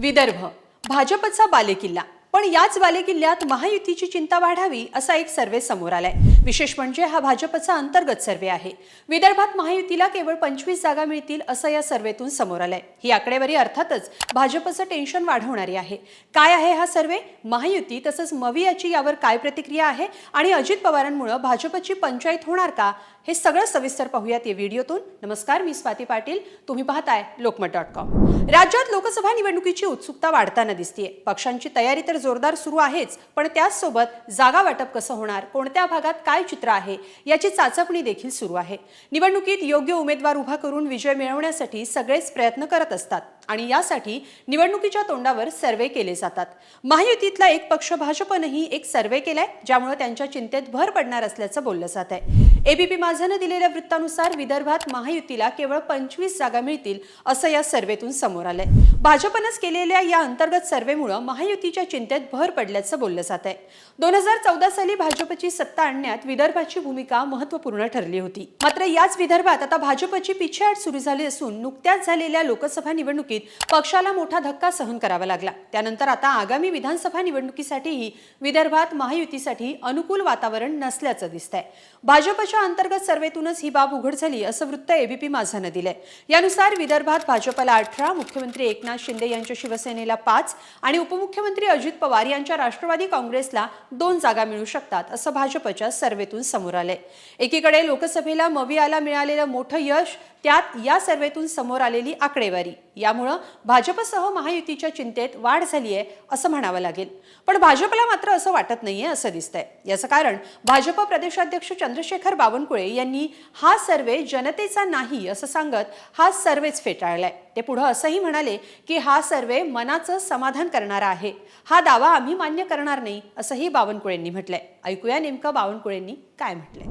विदर्भ. भाजपचा बालेकिल्ला. पण याच बालेकिल्ल्यात महायुतीची चिंता वाढावी असा एक सर्वे समोर आलाय. विशेष म्हणजे हा भाजपचा अंतर्गत सर्वे आहे. विदर्भात महायुतीला केवळ पंचवीस जागा मिळतील असं या सर्वेतून समोर आलंय. ही आकडेवारी अर्थातच भाजपचं टेन्शन वाढवणारी आहे. काय आहे हा सर्वे? महायुती तसंच मवी याची यावर काय प्रतिक्रिया आहे? आणि अजित पवारांमुळे भाजपची पंचायत होणार का? हे सगळं सविस्तर पाहूयात या व्हिडिओतून. नमस्कार मी स्वाती पाटील. तुम्ही पाहताय लोकमत डॉट कॉम. राज्यात लोकसभा निवडणुकीची उत्सुकता वाढताना दिसतीये. पक्षांची तयारी तर जोरदार सुरू आहेच पण त्याचसोबत जागा वाटप कसं होणार कोणत्या भागात काय चित्र आहे याची चाचपणी देखील सुरू आहे. निवडणुकीत योग्य उमेदवार उभा करून विजय मिळवण्यासाठी सगळेच प्रयत्न करत असतात आणि यासाठी निवडणुकीच्या तोंडावर सर्वे केले जातात. महायुतीतला एक पक्ष भाजपनंही एक सर्वे केलाय ज्यामुळे त्यांच्या चिंतेत भर पडणार असल्याचं बोललं जात आहे एबीपी माझानं दिलेल्या वृत्तानुसार विदर्भात महायुतीला केवळ पंचवीस जागा मिळतील असं या सर्वेतून समोर आलंय. भाजपनंच केलेल्या या अंतर्गत सर्व्हेमुळं महायुतीच्या चिंतेत भर पडल्याचं बोललं जात आहे. दोन हजार चौदा साली भाजपची सत्ता आणण्यात विदर्भाची भूमिका महत्त्वपूर्ण ठरली होती. मात्र याच विदर्भात आता भाजपची पिछेहाट सुरू झाली असून नुकत्याच झालेल्या लोकसभा निवडणुकीत पक्षाला मोठा धक्का सहन करावा लागला. त्यानंतर आता आगामी विधानसभा निवडणुकीसाठीही विदर्भात महायुतीसाठी अनुकूल वातावरण नसल्याचं दिसतंय. भाजपच्या अंतर्गत सर्वेतूनच ही बाब उघड झाली असं वृत्त एबीपी माझानं दिलंय. यानुसार विदर्भात भाजपला अठरा मुख्यमंत्री एकनाथ शिंदे यांच्या शिवसेनेला पाच आणि उपमुख्यमंत्री अजित पवार यांच्या राष्ट्रवादी काँग्रेसला दोन जागा मिळू शकतात असं भाजपच्या सर्वेतून समोर आलंय. एकीकडे लोकसभेला मवियाला मिळालेलं मोठं यश त्यात या सर्वेतून समोर आलेली आकडेवारी. यामुळं भाजपसह महायुतीच्या चिंतेत वाढ झाली आहे असं म्हणावं लागेल. पण भाजपला मात्र असं वाटत नाहीये असं दिसतंय. याचं कारण भाजप प्रदेशाध्यक्ष चंद्रशेखर बावनकुळे यांनी हा सर्वे जनतेचा नाही असं सांगत हा सर्वेच फेटाळलाय. ते पुढं असंही म्हणाले की हा सर्वे मनाचं समाधान करणारा आहे. हा दावा आम्ही मान्य करणार नाही असंही बावनकुळेंनी म्हटलंय. ऐकूया नेमकं बावनकुळेंनी काय म्हटलंय.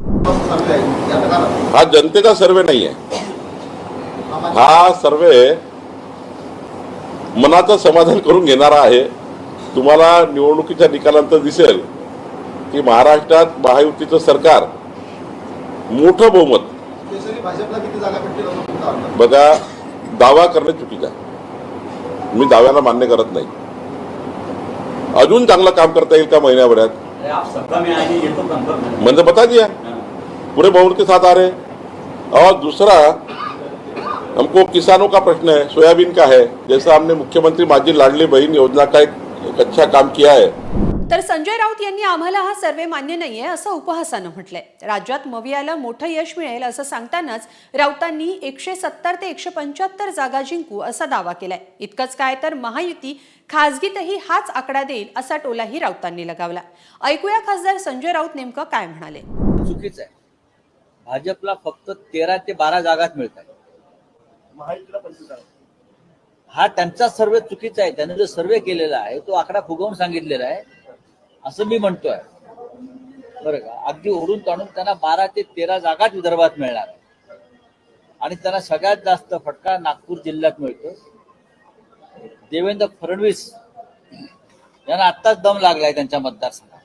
हा जनतेचा सर्वे नाही आहे हा सर्वे मनाचं समाधान करून घेणारा आहे. तुम्हाला निवडणुकीच्या निकालानंतर दिसेल की महाराष्ट्रात महायुतीचं सरकार मोठं बहुमत. बघा दावा करणं चुकीचं आहे. मी दाव्याला मान्य करत नाही. अजून चांगलं काम करता येईल का महिन्याभरात? म्हणजे बता दिया। पूरे बहुमत के साथ आ रहे और दूसरा हमको किसानों का प्रश्न है सोयाबीन का है. जैसा हमने मुख्यमंत्री माझी लाडली बहन योजना का एक, एक अच्छा काम किया है तर संजय राऊत यांनी आम्हाला हा सर्वे मान्य नाहीये असं उपहासानं म्हटलंय. राज्यात मवियाला मोठं यश मिळेल असं सांगतानाच राऊतांनी एकशे सत्तर ते एकशे पंच्याहत्तर जागा जिंकू असा दावा केलाय. इतकंच काय तर महायुती खासगीतही हाच आकडा देईल असा टोलाही राऊतांनी लगावला. ऐकूया खासदार संजय राऊत नेमकं काय म्हणाले. चुकीचं आहे. भाजपला फक्त तेरा ते बारा जागाच मिळत आहे महायुतीला पंचवीस जागा. हा त्यांचा सर्वे चुकीचा आहे. त्याने जो सर्वे केलेला आहे तो आकडा फुगवून सांगितलेला आहे. असं मी म्हणतोय. बरं का? अगदी ओढून ताणून त्यांना बारा ते तेरा जागाच विदर्भात मिळणार. आणि त्यांना सगळ्यात जास्त फटका नागपूर जिल्ह्यात मिळतो देवेंद्र फडणवीस यांना आत्ताच दम लागलाय त्यांच्या मतदारसंघात.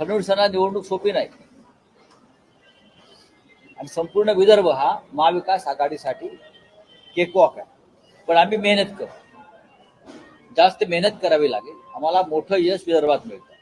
फडणवीसांना निवडणूक सोपी नाही. आणि संपूर्ण विदर्भ हा महाविकास आघाडीसाठी केकवॉक आहे. पण आम्ही मेहनत करू. जास्त मेहनत करावी लागेल. आम्हाला मोठं यश विदर्भात मिळतं.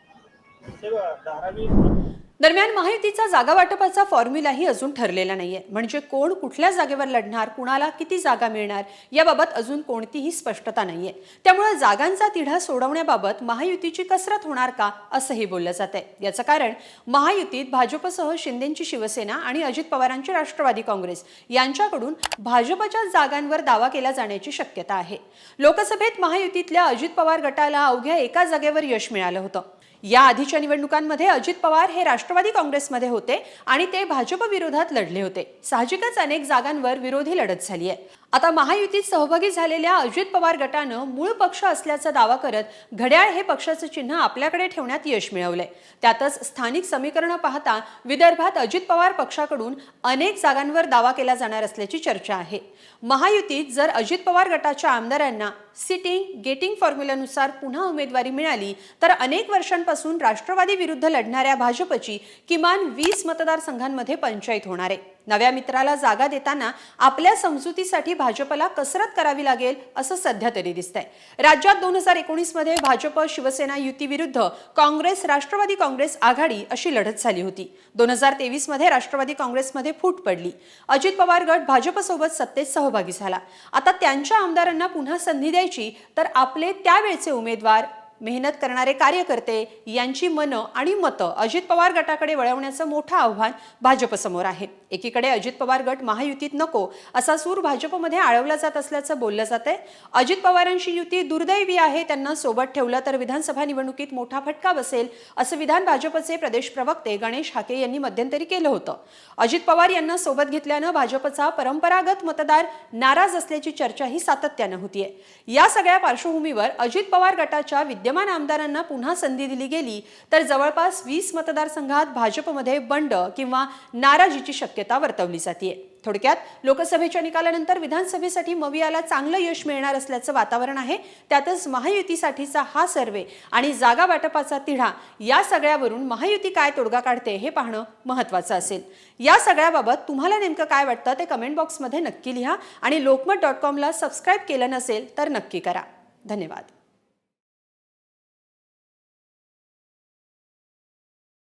दरम्यान महायुतीचा जागा वाटपाचा फॉर्म्युलाही अजून ठरलेला नाहीये. म्हणजे कोण कुठल्या जागेवर लढणार कुणाला किती जागा मिळणार याबाबत अजून कोणतीही स्पष्टता नाहीये. त्यामुळे जागांचा तिढा सोडवण्याबाबत महायुतीची कसरत होणार का असंही बोललं जात आहे याचं कारण महायुतीत भाजपसह शिंदेची शिवसेना आणि अजित पवारांची राष्ट्रवादी काँग्रेस यांच्याकडून भाजपच्या जागांवर दावा केला जाण्याची शक्यता आहे. लोकसभेत महायुतीतल्या अजित पवार गटाला अवघ्या एका जागेवर यश मिळालं होतं. या आधीच्या निवडणुकांमध्ये अजित पवार हे राष्ट्रवादी काँग्रेसमध्ये होते आणि ते भाजप विरोधात लढले होते. साहजिकच अनेक जागांवर विरोधी लढत झाली आहे. आता महायुतीत सहभागी झालेल्या अजित पवार गटानं मूळ पक्ष असल्याचा दावा करत घड्याळ हे पक्षाचं चिन्ह आपल्याकडे ठेवण्यात यश मिळवलंय. त्यातच स्थानिक समीकरणं पाहता विदर्भात अजित पवार पक्षाकडून अनेक जागांवर दावा केला जाणार असल्याची चर्चा आहे. महायुतीत जर अजित पवार गटाच्या आमदारांना सिटिंग गेटिंग फॉर्म्युल्यानुसार पुन्हा उमेदवारी मिळाली तर अनेक वर्षांपासून राष्ट्रवादी विरुद्ध लढणाऱ्या भाजपची किमान वीस मतदारसंघांमध्ये पंचायत होणार आहे. नव्या मित्राला जागा देताना आपल्या समजुतीसाठी भाजपला कसरत करावी लागेल असं सध्या तरी दिसतंय. राज्यात दोन हजार एकोणीसमध्ये भाजप शिवसेना युतीविरुद्ध काँग्रेस राष्ट्रवादी काँग्रेस आघाडी अशी लढत झाली होती. दोन हजार तेवीसमध्ये राष्ट्रवादी काँग्रेसमध्ये फूट पडली. अजित पवार गट भाजपसोबत सत्तेत सहभागी झाला. आता त्यांच्या आमदारांना पुन्हा संधी द्यायची तर आपले त्यावेळचे उमेदवार मेहनत करणारे कार्यकर्ते यांची मनं आणि मतं अजित पवार गटाकडे वळवण्याचं मोठं आव्हान भाजपसमोर आहे. एकीकडे अजित पवार गट महायुतीत नको असा सूर भाजपमध्ये आळवला जात असल्याचं बोललं जात आहे अजित पवारांची युती दुर्दैवी आहे त्यांना सोबत ठेवलं तर विधानसभा निवडणुकीत मोठा फटका बसेल असं विधान भाजपचे प्रदेश प्रवक्ते गणेश हाके यांनी मध्यंतरी केलं होतं. अजित पवार यांना सोबत घेतल्यानं भाजपचा परंपरागत मतदार नाराज असल्याची चर्चाही सातत्यानं होतीये. या सगळ्या पार्श्वभूमीवर अजित पवार गटाच्या विद्यमान आमदारांना पुन्हा संधी दिली गेली तर जवळपास वीस मतदारसंघात भाजपमध्ये बंड किंवा नाराजीची शक्यता वर्तवली जाते थोडक्यात लोकसभेच्या निकालानंतर विधानसभेसाठी मवियाला चांगलं यश मिळणार असल्याचं वातावरण आहे. त्यातच महायुतीसाठीचा हा सर्वे आणि जागा वाटपाचा तिढा या सगळ्यावरून महायुती काय तोडगा काढते हे पाहणं महत्त्वाचं असेल. या सगळ्याबाबत तुम्हाला नेमकं काय वाटतं ते कमेंट बॉक्समध्ये नक्की लिहा आणि लोकमत डॉट कॉमला सबस्क्राईब केलं नसेल तर नक्की करा. धन्यवाद.